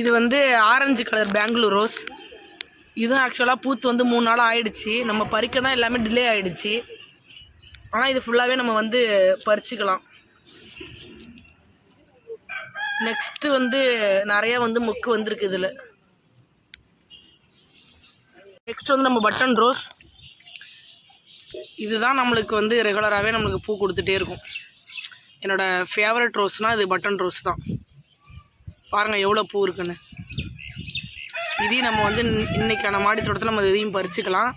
இது வந்து orange colour Bangalore rose. இதுவும் ஆக்சுவலாக பூத்து வந்து மூணு நாள் ஆயிடுச்சு. நம்ம பறிக்க தான் எல்லாமே டிலே ஆகிடுச்சு ஆனால் இது ஃபுல்லாகவே நம்ம வந்து பறிச்சுக்கலாம். நெக்ஸ்ட்டு வந்து நிறையா வந்து மொக்கு வந்திருக்கு இதில். நெக்ஸ்ட் வந்து நம்ம பட்டன் ரோஸ் இதுதான் நம்மளுக்கு வந்து ரெகுலராகவே நம்மளுக்கு பூ கொடுத்துட்டே இருக்கும். என்னோடய ஃபேவரட் ரோஸ்னால் இது பட்டன் ரோஸ் தான். பாருங்கள் எவ்வளோ பூ இருக்குன்னு. இதையும் நம்ம வந்து இன்றைக்கான மாடி தோட்டத்தில் நம்ம இதையும் பறிச்சுக்கலாம்.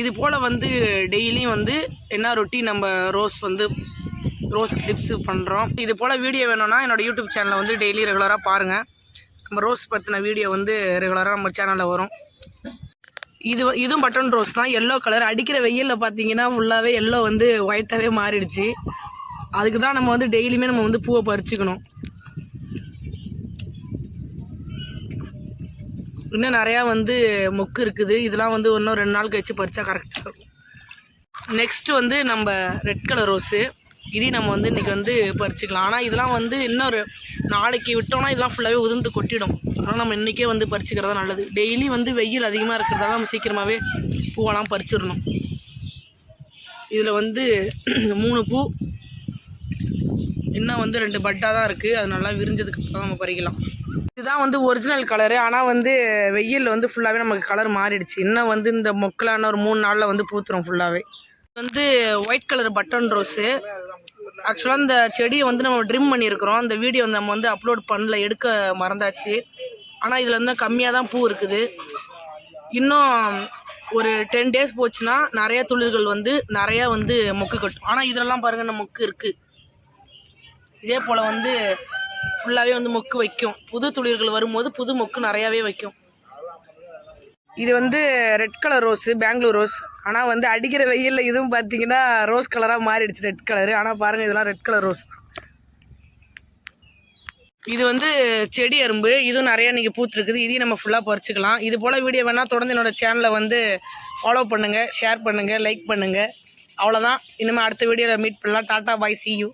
இது போல் வந்து டெய்லியும் வந்து என்ன ரொட்டி நம்ம ரோஸ் வந்து ரோஸ் டிப்ஸு பண்ணுறோம் இது போல் வீடியோ வேணும்னா என்னோடய யூடியூப் சேனலை வந்து டெய்லி ரெகுலராக பாருங்கள் நம்ம ரோஸ் பற்றின வீடியோ வந்து ரெகுலராக நம்ம சேனலில் வரும். இது இதுவும் பட்டன் ரோஸ் தான். எல்லோ கலர் அடிக்கிற வெயிலில் பார்த்தீங்கன்னா ஃபுல்லாகவே எல்லோ வந்து ஒயிட்டாகவே மாறிடுச்சு. அதுக்கு தான் நம்ம வந்து டெய்லியுமே நம்ம வந்து பூவை பறிச்சுக்கணும். இன்னும் நிறையா வந்து மொக்கு இருக்குது. இதெல்லாம் வந்து இன்னும் ரெண்டு நாள் கழிச்சு பறித்தா கரெக்டாக இருக்கும். நெக்ஸ்ட்டு வந்து நம்ம ரெட் கலர் ரோஸு இதையும் நம்ம வந்து இன்றைக்கி வந்து பறிச்சுக்கலாம். ஆனால் இதெல்லாம் வந்து இன்னொரு நாளைக்கு விட்டோம்னா இதெல்லாம் ஃபுல்லாகவே உதிர்ந்து கொட்டிடும். அதனால் நம்ம இன்றைக்கே வந்து பறிச்சுக்கிறது தான் நல்லது. டெய்லி வந்து வெயில் அதிகமாக இருக்கிறதால நம்ம சீக்கிரமாகவே பூவெல்லாம் பறிச்சிடணும். இதில் வந்து மூணு பூ. இன்னும் வந்து ரெண்டு பட்டாக தான் இருக்குது அது நல்லா விரிஞ்சதுக்கு அப்புறம் நம்ம பறிக்கலாம். இதுதான் வந்து ஒரிஜினல் கலரு ஆனால் வந்து வெயிலில் வந்து ஃபுல்லாகவே நமக்கு கலர் மாறிடுச்சு. இன்னும் வந்து இந்த மொக்கலான ஒரு மூணு நாளில் வந்து பூத்துரும் ஃபுல்லாகவே வந்து ஒயிட் கலர் பட்டன் ரோஸு ஆக்சுவலாக இந்த செடியை வந்து நம்ம ட்ரிம் பண்ணியிருக்கிறோம். அந்த வீடியோ நம்ம வந்து அப்லோட் பண்ணல எடுக்க மறந்தாச்சு. ஆனால் இதில் வந்து கம்மியாக தான் பூ இருக்குது. இன்னும் ஒரு டென் டேஸ் போச்சுன்னா நிறைய துளிர்கள் வந்து நிறையா வந்து மொக்கு கட்டும். ஆனால் இதெல்லாம் பாருங்கள் இந்த மொக்கு இருக்குது இதே போல் வந்து ஃபுல்லாகவே வந்து மொக்கு வைக்கும். புது துளிர்கள் வரும்போது புது மொக்கு நிறையாவே வைக்கும். இது வந்து red colour rose Bangalore rose ஆனால் வந்து அடிக்கிற வெயிலில் இதுவும் பார்த்தீங்கன்னா ரோஸ் கலராக மாறிடுச்சு ரெட் கலரு ஆனால் பாருங்கள் இதெல்லாம் ரெட் கலர் ரோஸ் இது வந்து செடி அரும்பு. இதுவும் நிறையா இன்றைக்கி பூத்துருக்குது. இதையும் நம்ம ஃபுல்லாக பறிச்சுக்கலாம். இது போல் வீடியோ வேணால் தொடர்ந்து என்னோட சேனலை வந்து ஃபாலோ பண்ணுங்கள் ஷேர் பண்ணுங்கள் லைக் பண்ணுங்கள் அவ்வளோதான் இனிமேல் அடுத்த வீடியோவில் மீட் பண்ணலாம். Tata bye C you